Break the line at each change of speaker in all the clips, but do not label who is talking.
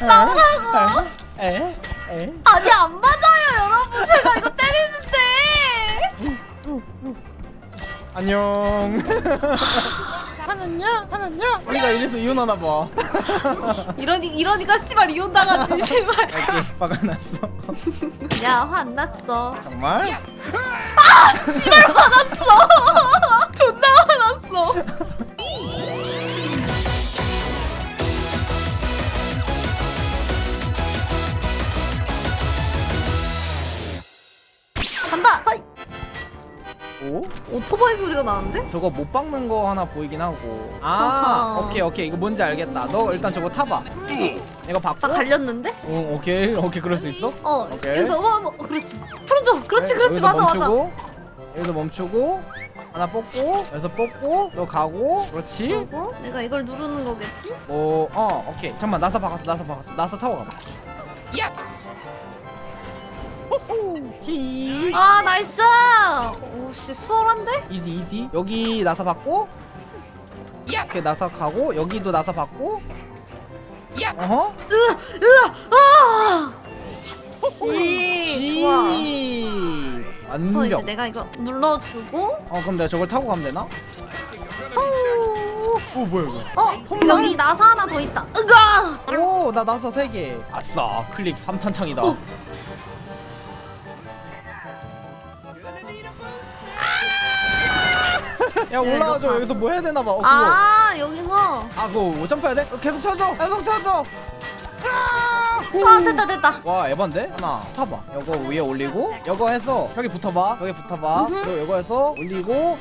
나오라고.
에? 에?
아니 안 맞아요 여러분 제가 이거 때리는데.
안녕.
하는요 하는요.
우리가 이래서 이혼하나 봐.
이러니 이러니까 씨발 이혼 당하지 씨발.
이렇게 화가 났어.
야화안 났어.
정말?
씨발 화났어. 존나 화났어.
오?
오토바이 소리가 나는데?
저거 못 박는 거 하나 보이긴 하고. 아,
어허.
오케이 오케이 이거 뭔지 알겠다. 너 일단 저거 타봐. 이거 받고.
나 갈렸는데?
어, 오케이 오케이 그럴 수 있어?
어.
오케이.
그래서 어, 뭐, 그렇지. 풀어줘. 그렇지, 그렇지.
여기서
맞아, 맞아.
멈추고, 여기서 멈추고 하나 뽑고 여기서 뽑고 너 가고 그렇지
그리고 내가 이걸 누르는 거겠지?
뭐어 오케이 잠깐만 나사 박았어 나사 박았어 나사 타고 가봐 히
아, 나이스. 오씨 수월한데?
이지 이지 여기 나사 받고 이렇게 나사 가고 여기도 나사 받고 어허
으아, 아. 씨, 좋아.
지
그래서 이제
완벽
내가 이거 눌러주고
어 그럼 내가 저걸 타고 가면 되나? 오 뭐야 이거
어 여기 나사 하나 더 있다. 으가.
오, 나 나사 3개. 아싸, 클립 3탄창이다. 야, 올라와줘.
이거
여기서 뭐 해야 되나 봐. 어, 그거. 아,
아 여기서
그거 못 점프해야 돼? 어, 계속 쳐줘. 계속 쳐줘.
아 됐다 됐다.
와, 에반데? 하나, 타봐. 이거 위에 올리고, 이거 해서 여기 붙어봐. 여기 붙어봐. 그리고 이거 해서 올리고,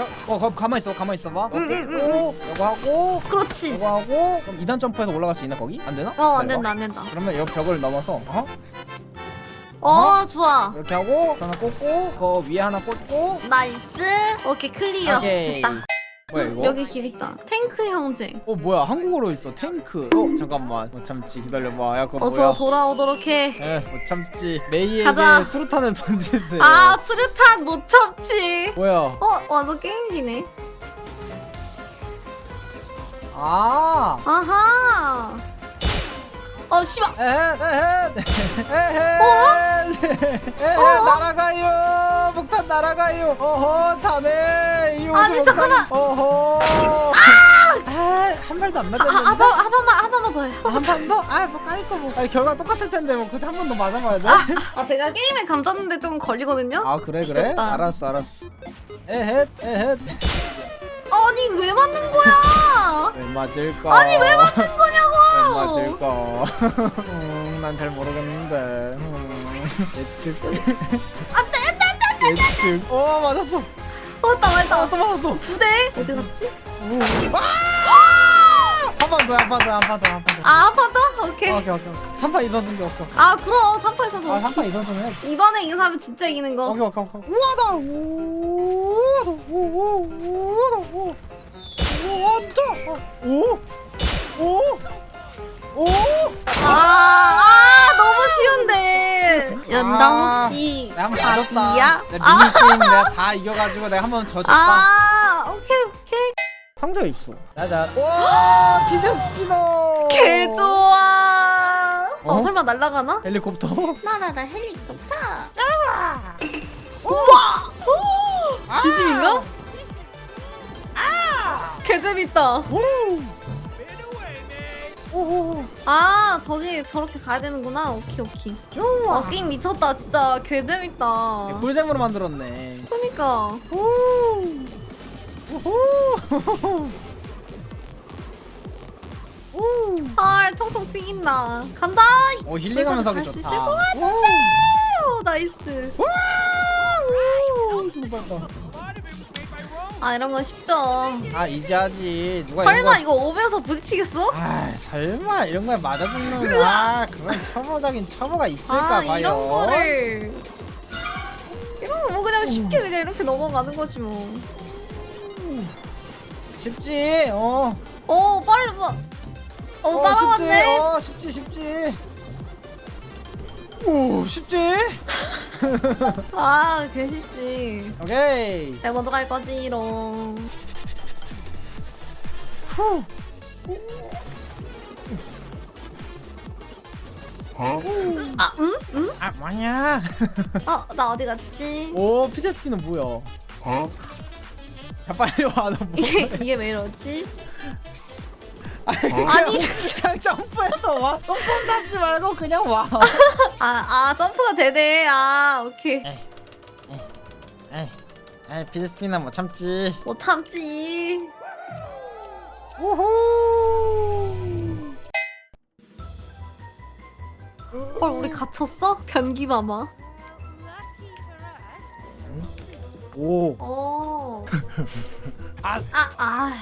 야, 어, 가, 가만 있어. 가만 있어봐.
응,
이렇게
응,
있고, 이거 하고,
그렇지.
이거 하고, 그럼 2단 점프해서 올라갈 수 있나 거기? 안 되나?
어 안. 된다 안 된다.
그러면 이 벽을 넘어서, 어?
어 좋아.
이렇게 하고 하나 꽂고 그 위에 하나 꽂고
나이스. 오케이 클리어.
오케이
됐다.
뭐야 이거?
여기 길 있다. 탱크 형제.
어 뭐야 한국어로 있어 탱크 어 잠깐만 못 참지 기다려봐 야 그거
어서
뭐야
돌아오도록 해.
에못 참지 메이에게
가자.
수류탄을 던지세요
아 수류탄 못 참지.
뭐야
어 완전 게임기네.
아
아하. 어 씨발.
에헤 에헤
어?
날아가요 폭탄 날아가요 어허 자네 이
아니? 잠깐만.
어허 아한 발도 안
아,
맞았는데
아, 한, 번- 한 번만 한 번만 더 해.
한판 더? 아, 뭐 까이거 뭐. 아니, 결과 똑같을 텐데 뭐 그치 한번 더 맞아봐야 돼?
아 제가 게임에 감췄는데 좀 걸리거든요.
아, 그래 그래?
미쳤다.
알았어 알았어. 에헷 에헷.
아니 왜 맞는 거야?
왜 맞을까?
아니 왜 맞는?
왜 맞을까? 음, 난 잘 모르겠는데. 음, 예측. 안돼 안돼 안돼 예측. 어 맞았어.
맞다 맞다.
어, 또 맞았어.
두 대? 어디 갔지?
한판 더, 한판 더, 한판 더, 한판 더.
아, 한판 더? 오케이.
오케이 오케이. 3판 이선 중계 오케이.
아, 그럼 3판에서
아, 3판 이선 중에.
이번에 이긴 사람은 진짜 이기는 거.
오케이 오케이 오케이. 우와다. 우와다. 우와다. 우와다. 오. 오. 오.
아, 아, 너무 쉬운데. 연당욱 씨.
내가 한번 졌다.
답이야?
내 미니 게임 내가 다 이겨가지고 내가 한번 졌다.
아, 오케이, 오케이.
상자 있어. 짜잔. 와 피자 스피너.
개 좋아. 어,
어?
설마 날아가나?
헬리콥터.
나나나 헬리콥터. 우와! 진심인가? 개 재밌다.
오.
아, 저기 저렇게 가야 되는구나. 오케이, 오케이. 와, 게임 미쳤다. 진짜 개 재밌다.
꿀잼으로 만들었네.
그니까.
오. 오호. 오.
아, 통통 튀긴다. 간다.
어 힐링하면서 하기
갈수
좋다.
있을 것 같은데. 오, 나이스.
오. 신발다.
아, 이런 건 쉽죠.
아 이제 하지. 누가
설마
이런
이거 오면서 부딪히겠어?
거... 아 설마 이런 거에 맞아 죽는 거야. 그런 초보적인 초보가 있을까
아,
봐요.
이런 거를. 이런 거 뭐 그냥 쉽게 그냥 이렇게 넘어가는 거지 뭐.
쉽지. 어.
어, 빨리 봐. 어,
어,
따라왔네.
쉽지. 어, 쉽지, 쉽지. 오, 쉽지?
아, 개 쉽지.
오케이.
내가 먼저 갈 거지롱.
후.
아 응? 응?
아 뭐냐
어 나 어디 갔지?
오 피제피는 뭐야 자 빨리 와너 뭐해
이게 이게 왜 이러지?
아니
아니,
그냥 점프해서 와 점프 잡지 말고 그냥 와
아, 아 점프가 되네. 아 오케이.
에이 에이 피제피는 못 참지
못 참지.
우후
헐 우리 갇혔어? 변기 마마.
오
어.
아.
아 아.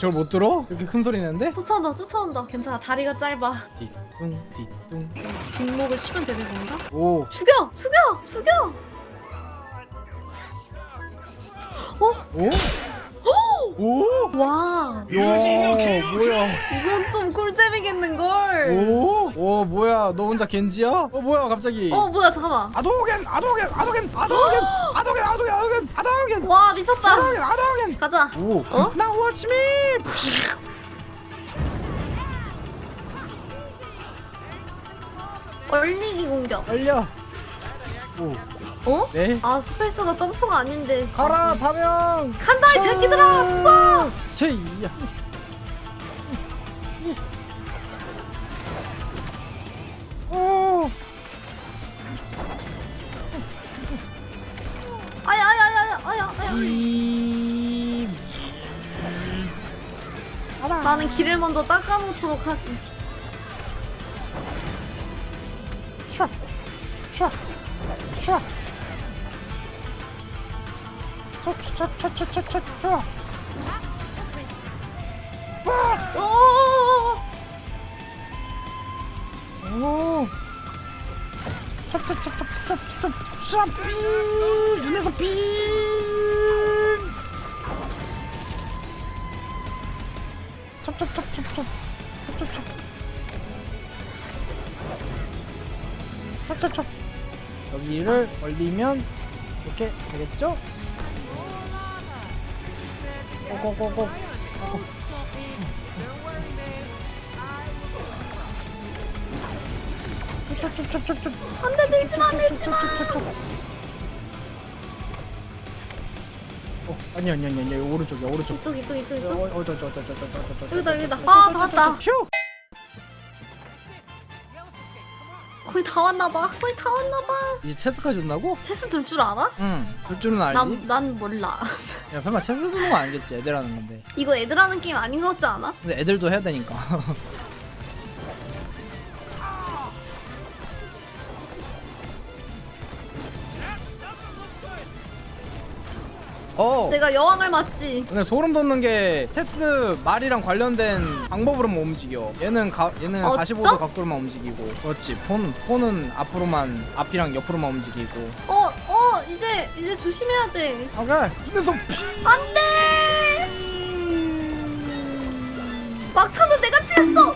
저걸 못 들어? 이렇게 큰 소리 내는데?
쫓아온다 쫓아온다. 괜찮아 다리가 짧아.
띠뚱 띠뚱.
뒷목을 치면 되는 건가?
오.
죽여 죽여 죽여!
오? 오?
와.
와, 뭐야?
이건 좀 꿀잼이겠는걸.
오? 오 뭐야? 너 혼자 겐지야? 어 뭐야 갑자기?
어 뭐야 잠깐만.
아도겐 아도겐 아도겐 아도겐 아도겐 아도겐 아도겐!
와 미쳤다.
아도겐 아도겐!
가자.
오
어?
나 워치미
얼리기 공격.
얼려 오
어?
네.
아 스페이스가 점프가 아닌데.
가라 다명
간다 이 새끼들아 죽어.
제이야 오
아야 아야 아야 아야 아야. 나는 길을 먼저 닦아놓도록 하지.
슈아, 슈아, 슈아. 슈슈슈슈슈슈.
오!
오. 슈슈슈슈슈슈슈. 삐. 눈에서 삐. 찹, 찹, 찹, 찹, 찹. 찹, 찹, 찹. 찹, 찹, 찹. 여기를 올리면 이렇게 되겠죠? 고고고고
안돼 밀지마 밀지마.
어, 아니 아니 아니 아니 오른쪽이야 오른쪽
이쪽 이쪽 이쪽
어,
이쪽.
어, 저, 저, 저, 저, 저, 저, 저, 저.
여기다 여기다. 아다 왔다.
휴!
거의 다 왔나 봐. 거의 다 왔나 봐.
이제 체스까지 온다고?
체스 들줄 알아?
응. 줄 줄은 알지.
난 난 몰라.
야 설마 체스 두는 거 아니겠지? 애들 하는 건데.
이거 애들 하는 게임 아닌 것 같지 않아?
근데 애들도 해야 되니까. 어.
내가 여왕을 맞지.
근데 소름 돋는 게 체스 말이랑 관련된 방법으로만 움직여. 얘는 가, 얘는
어,
45도
진짜?
각도로만 움직이고. 그렇지. 폰 폰은 앞으로만 앞이랑 옆으로만 움직이고.
어 어 이제 이제 조심해야 돼.
오케이. 눈에서 피.
안돼. 막타는 내가 치했어.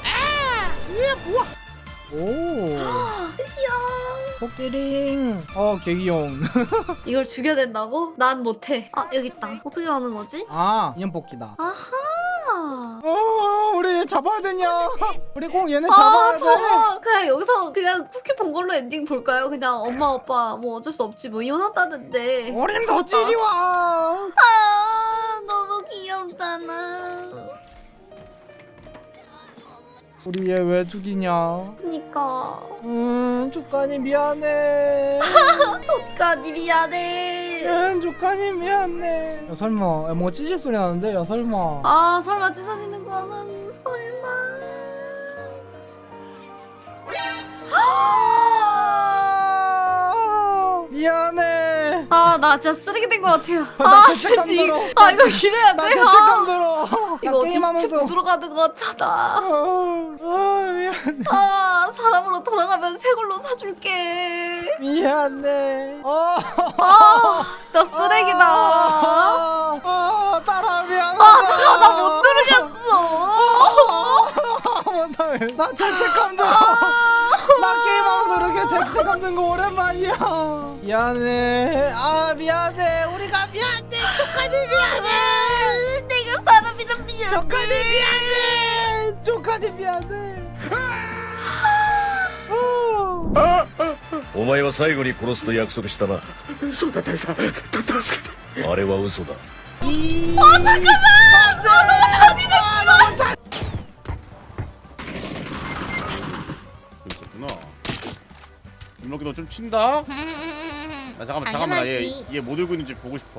오. 코끼링. 어, 개귀여운.
이걸 죽여야 된다고? 난 못해. 아 여기 있다. 어떻게 하는 거지?
아, 인형 뽑기다.
아하.
어, 우리 얘 잡아야 되냐? 우리 꼭 얘네
아
잡아야 돼.
저거 그냥 여기서 그냥 쿠키 본 걸로 엔딩 볼까요? 그냥 엄마 아빠 뭐 어쩔 수 없지 뭐 이혼한다는데.
어림 더 찌리 와.
아 너무 귀엽잖아.
우리 얘 왜 죽이냐?
그니까
음, 조카니 미안해.
족가니 미안해.
음, 조카니 미안해. 야, 설마, 야, 뭔가 찌직 소리 나는데? 야, 설마.
아 설마 찢어지는 거는 설마.
아, 미안해.
아 나 진짜 쓰레기 된 것 같아요.
아,
나아
죄책감
진짜.
들어.
아 이거 기래야 돼.
나
아.
죄책감 들어. 나
이거 어디 시체
게임하면서.
못 들어가는 거 같잖아.
아, 아, 미안해.
아 사람으로 돌아가면 새 걸로 사줄게.
미안해. 어.
아 진짜 쓰레기다.
아, 아, 따라 미안해.
아 잠깐 나 못 들으겠어.
나 죄책감 들어. 나 게임하면서 이렇게 죄책감 든 거 오랜만이야. 미안해. 아 미안해. 우리가 미안해 조카들 미안해
내가 사람이란 미안.
조카들 미안해 조카들 미안해
お前は最後に殺すと約束したな
そうだ大佐た助けて
あれは嘘だ
어 잠깐만 너무 잔인했어
이렇게 너좀 친다? 나 잠깐만 잠깐만
당연하지.
얘얘 뭐 들고 있는지 보고 싶어